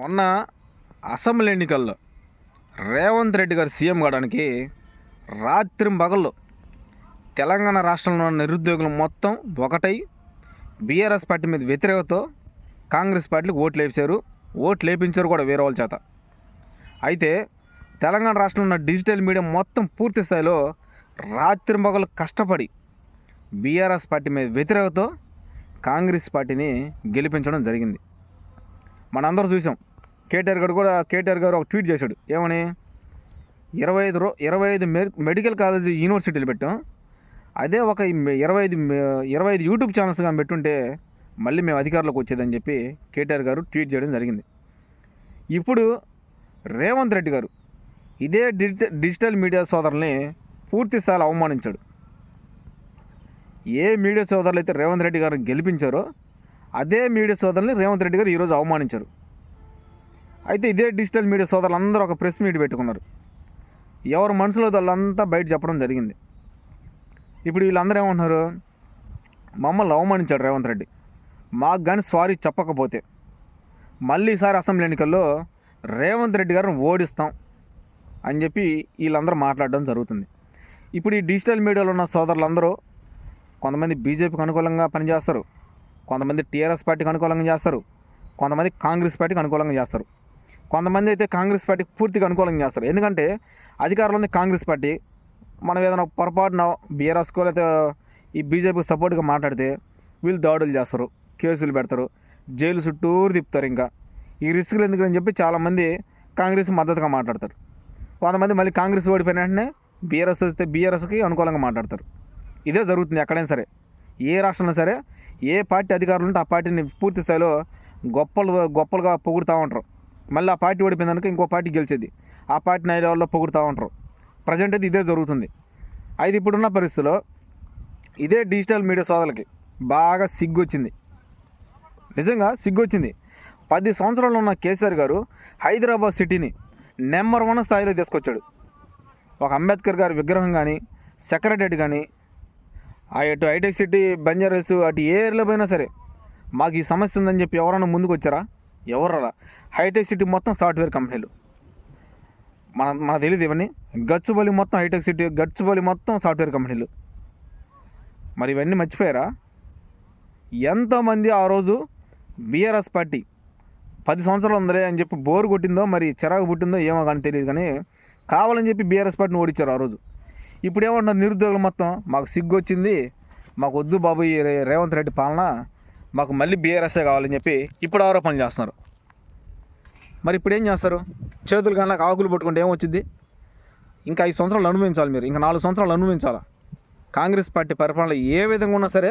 మొన్న అసెంబ్లీ ఎన్నికల్లో రేవంత్ రెడ్డి గారు సీఎం కావడానికి రాత్రి పగళ్ళు తెలంగాణ రాష్ట్రంలో ఉన్న నిరుద్యోగులు మొత్తం ఒకటై బీఆర్ఎస్ పార్టీ మీద వ్యతిరేకతో కాంగ్రెస్ పార్టీకి ఓట్లు వేసారు ఓట్లు వేపించారు కూడా వేరే వాళ్ళ చేత. అయితే తెలంగాణ రాష్ట్రంలో ఉన్న డిజిటల్ మీడియా మొత్తం పూర్తి స్థాయిలో రాత్రి పగలు కష్టపడి బీఆర్ఎస్ పార్టీ మీద వ్యతిరేకతో కాంగ్రెస్ పార్టీని గెలిపించడం జరిగింది. మనందరూ చూసాం. కేటీఆర్ గారు కూడా కేటీఆర్ గారు ఒక ట్వీట్ చేశాడు. ఏమని? ఇరవై ఐదు రో ఇరవై ఐదు మెడికల్ కాలేజ్ యూనివర్సిటీలు పెట్టాం. అదే ఒక ఇరవై ఐదు ఇరవై ఐదు యూట్యూబ్ ఛానల్స్ కానీ పెట్టుంటే మళ్ళీ మేము అధికారంలోకి వచ్చేదని చెప్పి కేటీఆర్ గారు ట్వీట్ చేయడం జరిగింది. ఇప్పుడు రేవంత్ రెడ్డి గారు ఇదే డిజిటల్ డిజిటల్ మీడియా సోదరుల్ని పూర్తి స్థాయిలో అవమానించాడు. ఏ మీడియా సోదరులు అయితే రేవంత్ రెడ్డి గారిని గెలిపించారో అదే మీడియా సోదరుల్ని రేవంత్ రెడ్డి గారు ఈరోజు అవమానించారు. అయితే ఇదే డిజిటల్ మీడియా సోదరులందరూ ఒక ప్రెస్ మీట్ పెట్టుకున్నారు. ఎవరు మనసులో వాళ్ళంతా బయట చెప్పడం జరిగింది. ఇప్పుడు వీళ్ళందరూ ఏమంటున్నారు? మమ్మల్ని అవమానించాడు రేవంత్ రెడ్డి. మాకు కానీ సారీ చెప్పకపోతే మళ్ళీ ఈసారి అసెంబ్లీ ఎన్నికల్లో రేవంత్ రెడ్డి గారిని ఓడిస్తాం అని చెప్పి వీళ్ళందరూ మాట్లాడడం జరుగుతుంది. ఇప్పుడు ఈ డిజిటల్ మీడియాలో ఉన్న సోదరులందరూ కొంతమంది బీజేపీకి అనుకూలంగా పనిచేస్తారు. కొంతమంది టీఆర్ఎస్ పార్టీకి అనుకూలంగా చేస్తారు. కొంతమంది కాంగ్రెస్ పార్టీకి అనుకూలంగా చేస్తారు. కొంతమంది అయితే కాంగ్రెస్ పార్టీకి పూర్తిగా అనుకూలంగా చేస్తారు. ఎందుకంటే అధికారంలో ఉంది కాంగ్రెస్ పార్టీ. మనం ఏదైనా పొరపాటున బీఆర్ఎస్కో లేకపోతే ఈ బీజేపీకి సపోర్ట్గా మాట్లాడితే వీళ్ళు దాడులు చేస్తారు కేసులు పెడతారు జైలు చుట్టూరు తిప్పుతారు ఇంకా. ఈ రిస్క్లు ఎందుకని చెప్పి చాలామంది కాంగ్రెస్ మద్దతుగా మాట్లాడతారు. కొంతమంది మళ్ళీ కాంగ్రెస్ ఓడిపోయిన వెంటనే బీఆర్ఎస్ వస్తే బీఆర్ఎస్కి అనుకూలంగా మాట్లాడతారు. ఇదే జరుగుతుంది ఎక్కడైనా సరే. ఏ రాష్ట్రంలో సరే ఏ పార్టీ అధికారులు ఉంటే ఆ పార్టీని పూర్తి స్థాయిలో గొప్పలు గొప్పలుగా పొగుడుతూ ఉంటారు. మళ్ళీ ఆ పార్టీ ఓడిపోయిందనుకో ఇంకో పార్టీ గెలిచేది. ఆ పార్టీని ఐదు వాళ్ళలో పొగుడుతూ ఉంటారు. ప్రజెంట్ అయితే ఇదే జరుగుతుంది. అయితే ఇప్పుడున్న పరిస్థితిలో ఇదే డిజిటల్ మీడియా సోదలకి బాగా సిగ్గు వచ్చింది నిజంగా సిగ్గు వచ్చింది పది సంవత్సరాలు ఉన్న కేసీఆర్ గారు హైదరాబాద్ సిటీని నెంబర్ వన్ స్థాయిలో తీసుకొచ్చాడు. ఒక అంబేద్కర్ గారి విగ్రహం కానీ సెక్రటరీ కానీ అటు ఇటు హైటెక్ సిటీ బంజారాస్ అటు ఏ ఏరియాలో పోయినా సరే మాకు ఈ సమస్య ఉందని చెప్పి ఎవరైనా ముందుకు వచ్చారా ఎవరు హైటెక్ సిటీ మొత్తం సాఫ్ట్వేర్ కంపెనీలు మన మనకు తెలియదు ఇవన్నీ. గచ్చుబలి మొత్తం హైటెక్ సిటీ గచ్చుబలి మొత్తం సాఫ్ట్వేర్ కంపెనీలు మరి ఇవన్నీ మర్చిపోయారా? ఎంతోమంది ఆ రోజు బీఆర్ఎస్ పార్టీ పది సంవత్సరాలు ఉందలే అని చెప్పి బోరు కొట్టిందో మరి చిరాకు పుట్టిందో ఏమో కానీ తెలియదు కానీ కావాలని చెప్పి బీఆర్ఎస్ పార్టీని ఓడించారు ఆ రోజు. ఇప్పుడు ఏమంటున్నారు నిరుద్యోగులు మొత్తం? మాకు సిగ్గు వచ్చింది మాకు వద్దు బాబు రేవంత్ రెడ్డి పాలన మాకు మళ్ళీ బీఆర్ఎస్ఏ కావాలని చెప్పి ఇప్పుడు ఆరోపణలు చేస్తున్నారు. మరి ఇప్పుడు ఏం చేస్తారు? చేతులు కానీ ఆకులు పట్టుకుంటే ఏమొచ్చింది ఇంకా ఐదు సంవత్సరాలు అనుభవించాలి మీరు. ఇంకా నాలుగు సంవత్సరాలు అనుభవించాలా? కాంగ్రెస్ పార్టీ పరిపాలన ఏ విధంగా ఉన్నా సరే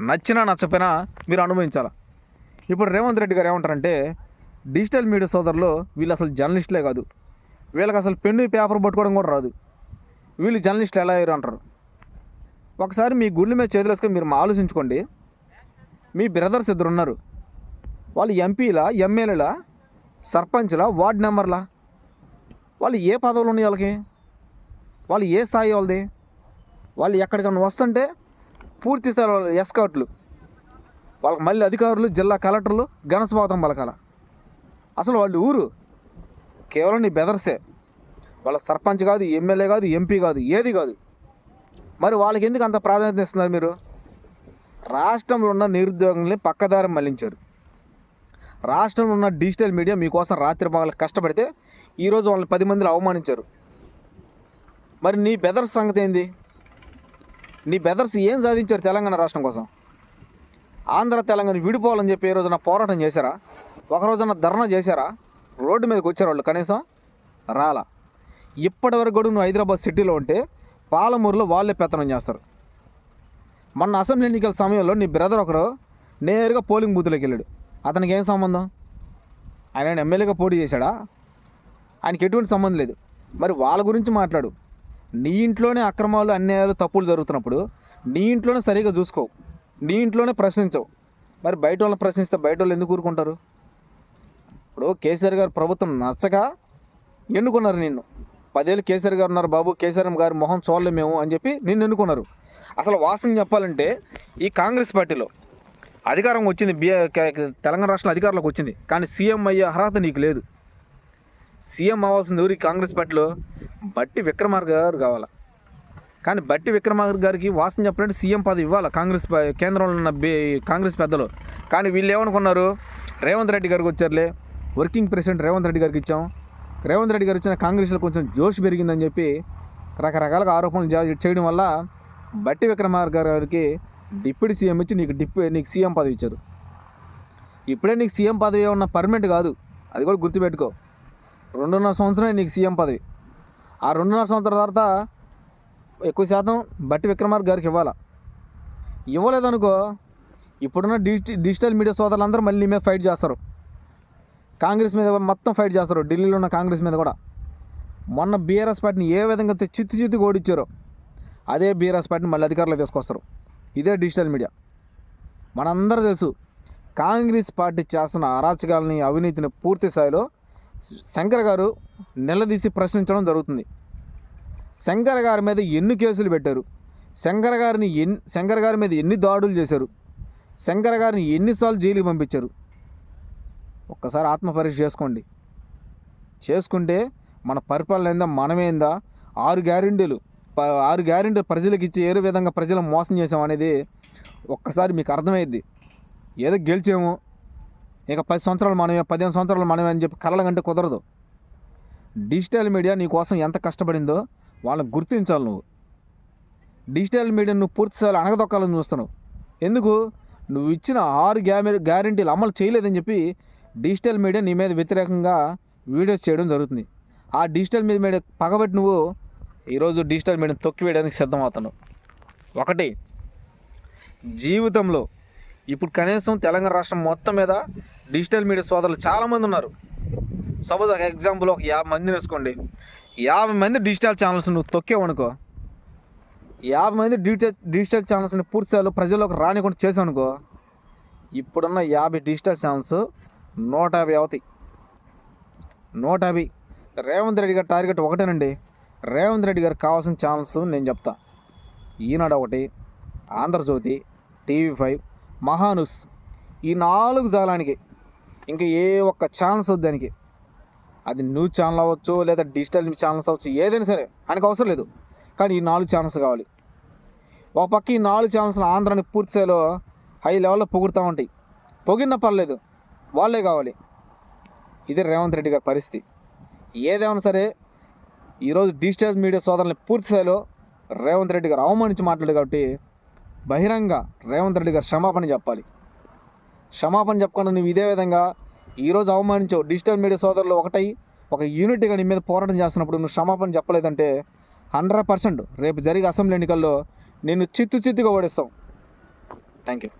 నచ్చినా నచ్చపోయినా మీరు అనుభవించాలా? ఇప్పుడు రేవంత్ రెడ్డి గారు ఏమంటారంటే డిజిటల్ మీడియా సోదరులు వీళ్ళు అసలు జర్నలిస్టులే కాదు. వీళ్ళకి అసలు పెన్ను పేపర్ పట్టుకోవడం కూడా రాదు. వీళ్ళు జర్నలిస్టులు ఎలా అయ్యారు అంటారు? ఒకసారి మీ గుండె మీద చేతులు వేసుకొని మీరు ఆలోచించుకోండి. మీ బ్రదర్స్ ఇద్దరు ఉన్నారు. వాళ్ళు ఎంపీలా ఎమ్మెల్యేలా? సర్పంచ్లా వార్డ్ మెంబర్లా? వాళ్ళు ఏ పదవులు ఉన్నాయి వాళ్ళకి? వాళ్ళు ఏ స్థాయి వాళ్ళది? వాళ్ళు ఎక్కడికన్నా వస్తుంటే పూర్తి స్థాయి వాళ్ళు ఎస్కౌట్లు వాళ్ళకి మళ్ళీ అధికారులు జిల్లా కలెక్టర్లు ఘనస్వాగతం పలకాల. అసలు వాళ్ళు ఊరు కేవలం నీ బెదర్సే. వాళ్ళ సర్పంచ్ కాదు ఎమ్మెల్యే కాదు ఎంపీ కాదు ఏది కాదు. మరి వాళ్ళకి ఎందుకు అంత ప్రాధాన్యత ఇస్తున్నారు మీరు? రాష్ట్రంలో ఉన్న నిరుద్యోగుల్ని పక్కదారి మళ్ళించారు. రాష్ట్రంలో ఉన్న డిజిటల్ మీడియా మీకోసం రాత్రి పగలు కష్టపడితే ఈరోజు వాళ్ళని పది మందిని అవమానించారు. మరి నీ బెదర్స్ సంగతి ఏంది? నీ బెదర్స్ ఏం సాధించారు తెలంగాణ రాష్ట్రం కోసం? ఆంధ్ర తెలంగాణ విడిపోవాలని చెప్పి ఏ రోజున పోరాటం చేశారా? ఒక రోజున ధర్నా చేశారా? రోడ్డు మీదకి వచ్చారు వాళ్ళు కనీసం? రాలా. ఇప్పటి వరకు కూడా నువ్వు హైదరాబాద్ సిటీలో ఉంటే పాలమూరులో వాళ్ళే పెత్తనం చేస్తారు. మొన్న అసెంబ్లీ ఎన్నికల సమయంలో నీ బ్రదర్ ఒకరు నేరుగా పోలింగ్ బూత్లోకి వెళ్ళాడు. అతనికి ఏం సంబంధం? ఆయన ఎమ్మెల్యేగా పోటీ చేశాడా? ఆయనకి ఎటువంటి సంబంధం లేదు. మరి వాళ్ళ గురించి మాట్లాడు. నీ ఇంట్లోనే అక్రమాలు అన్యాయాలు తప్పులు జరుగుతున్నప్పుడు నీ ఇంట్లోనే సరిగా చూసుకోవు నీ ఇంట్లోనే ప్రశ్నించవు. మరి బయట వాళ్ళని ప్రశ్నిస్తే బయట వాళ్ళు ఎందుకు ఊరుకుంటారు? ఇప్పుడు కేసీఆర్ గారు ప్రభుత్వం నచ్చక ఎన్నుకున్నారు నిన్ను. పదేళ్ళు కేసీఆర్ గారు ఉన్నారు బాబు కేసీఆర్ గారు మొహం చూడలేము మేము అని చెప్పి నిన్ను ఎన్నుకున్నారు. అసలు వాస్తవం చెప్పాలంటే ఈ కాంగ్రెస్ పార్టీలో అధికారం వచ్చింది బిఏ తెలంగాణ రాష్ట్రంలో అధికారంలోకి వచ్చింది. కానీ సీఎం అయ్యే అర్హత నీకు లేదు. సీఎం అవ్వాల్సింది ఎవరికి కాంగ్రెస్ పార్టీలో బట్టి విక్రమార్క గారు కావాలా? కానీ బట్టి విక్రమార్క గారికి వాసన చెప్పాలంటే సీఎం పదవి ఇవ్వాలి కాంగ్రెస్ కేంద్రంలో ఉన్న బి కాంగ్రెస్ పెద్దలు? కానీ వీళ్ళు ఏమనుకున్నారు? రేవంత్ రెడ్డి గారికి వచ్చారులే. వర్కింగ్ ప్రెసిడెంట్ రేవంత్ రెడ్డి గారికి ఇచ్చాం. రేవంత్ రెడ్డి గారు వచ్చిన కాంగ్రెస్లో కొంచెం జోష్ పెరిగిందని చెప్పి రకరకాలుగా ఆరోపణలు చేయడం వల్ల బట్టి విక్రమార్క గారికి డిప్యూటీ సీఎం ఇచ్చి నీకు డిప్ నీకు సీఎం పదవి ఇచ్చారు. ఇప్పుడే నీకు సీఎం పదవి ఏమన్నా పర్మనెంట్ కాదు. అది కూడా గుర్తుపెట్టుకో. రెండున్నర సంవత్సరమే నీకు సీఎం పదవి. ఆ రెండున్నర సంవత్సరాల తర్వాత ఎక్కువ శాతం బట్టి విక్రమార్క గారికి ఇవ్వాలా? ఇవ్వలేదనుకో ఇప్పుడున్న డిజిటల్ డిజిటల్ మీడియా సోదరులందరూ మళ్ళీ నీ మీద ఫైట్ చేస్తారు. కాంగ్రెస్ మీద మొత్తం ఫైట్ చేస్తారు. ఢిల్లీలో ఉన్న కాంగ్రెస్ మీద కూడా. మొన్న బీఆర్ఎస్ పార్టీని ఏ విధంగా చిత్తు చిత్తు ఓడిచ్చారో అదే బీఆర్ఎస్ పార్టీని మళ్ళీ అధికారంలో తీసుకొస్తారు. ఇదే డిజిటల్ మీడియా. మనందరూ తెలుసు కాంగ్రెస్ పార్టీ చేస్తున్న అరాచకాలని అవినీతిని పూర్తి స్థాయిలో శంకర్ గారు నిలదీసి ప్రశ్నించడం జరుగుతుంది. శంకర్ గారి మీద ఎన్ని కేసులు పెట్టారు? శంకర్ గారిని ఎన్ని శంకర్ గారి మీద ఎన్ని దాడులు చేశారు? శంకర్ గారిని ఎన్నిసార్లు జైలుకి పంపించారు? ఒక్కసారి ఆత్మపరీక్ష చేసుకోండి. చేసుకుంటే మన పరిపాలన ఏందా? మనమేందా ఆరు గ్యారెంటీలు. ఆరు గ్యారెంటీలు ప్రజలకు ఇచ్చి ఏ విధంగా ప్రజలను మోసం చేసాం అనేది ఒక్కసారి మీకు అర్థమైద్ది. ఏదో గెలిచాము ఇక పది సంవత్సరాలు మనమే పదిహేను సంవత్సరాలు మనమే అని చెప్పి కలల కంటే కుదరదు. డిజిటల్ మీడియా నీ కోసం ఎంత కష్టపడిందో వాళ్ళని గుర్తించాలి నువ్వు. డిజిటల్ మీడియా నువ్వు పూర్తి స్థాయిలో అణగదొక్కాలని చూస్తున్నావు. ఎందుకు? నువ్వు ఇచ్చిన ఆరు గ్యామె గ్యారెంటీలు అమలు చేయలేదని చెప్పి డిజిటల్ మీడియా నీ మీద వ్యతిరేకంగా వీడియోస్ చేయడం జరుగుతుంది. ఆ డిజిటల్ మీద మీడియా పగబెట్టి నువ్వు ఈరోజు డిజిటల్ మీడియా తొక్కివేయడానికి సిద్ధమవుతాను. ఒకటి జీవితంలో ఇప్పుడు కనీసం తెలంగాణ రాష్ట్రం మొత్తం మీద డిజిటల్ మీడియా సోదరులు చాలామంది ఉన్నారు. సపోజ్ ఒక ఎగ్జాంపుల్ ఒక యాభై మందిని వేసుకోండి. యాభై మంది డిజిటల్ ఛానల్స్ నువ్వు తొక్కేవనుకో యాభై మంది డిజిటల్ డిజిటల్ ఛానల్స్ని పూర్తి స్థాయిలో ప్రజల్లోకి రానికుండా చేసావనుకో ఇప్పుడున్న యాభై డిజిటల్ ఛానల్స్ నూట యాభై అవుతాయి. నూట యాభై. రేవంత్ రెడ్డి గారి టార్గెట్ ఒకటేనండి. రేవంత్ రెడ్డి గారికి కావాల్సిన ఛానల్స్ నేను చెప్తా. ఈనాడు ఒకటి ఆంధ్రజ్యోతి టీవీ ఫైవ్ మహానుస్ ఈ నాలుగు జాలానికి ఇంకా ఏ ఒక్క ఛానల్స్ వద్దు దానికి. అది న్యూస్ ఛానల్ అవ్వచ్చు లేదా డిజిటల్ ఛానల్స్ అవ్వచ్చు ఏదైనా సరే ఆయనకు అవసరం లేదు. కానీ ఈ నాలుగు ఛానల్స్ కావాలి. ఒక పక్క ఈ నాలుగు ఛానల్స్ ఆంధ్రాని పూర్తి స్థాయిలో హై లెవెల్లో పొగుడుతూ ఉంటాయి. పొగిన పర్లేదు వాళ్ళే కావాలి. ఇదే రేవంత్ రెడ్డి గారి పరిస్థితి. ఏదేమైనా సరే ఈరోజు డిజిటల్ మీడియా సోదరుల్ని పూర్తి స్థాయిలో రేవంత్ రెడ్డి గారు అవమానించి మాట్లాడు కాబట్టి బహిరంగ రేవంత్ రెడ్డి గారు క్షమాపణ చెప్పాలి. క్షమాపణ చెప్పకుండా నువ్వు ఇదే విధంగా ఈరోజు అవమానించావు. డిజిటల్ మీడియా సోదరులు ఒకటై ఒక యూనిట్గా నీ మీద పోరాటం చేస్తున్నప్పుడు నువ్వు క్షమాపణ చెప్పలేదంటే హండ్రెడ్ పర్సెంట్ రేపు జరిగే అసెంబ్లీ ఎన్నికల్లో నేను చిత్తు చిత్తుగా ఓడిస్తాం. Thank you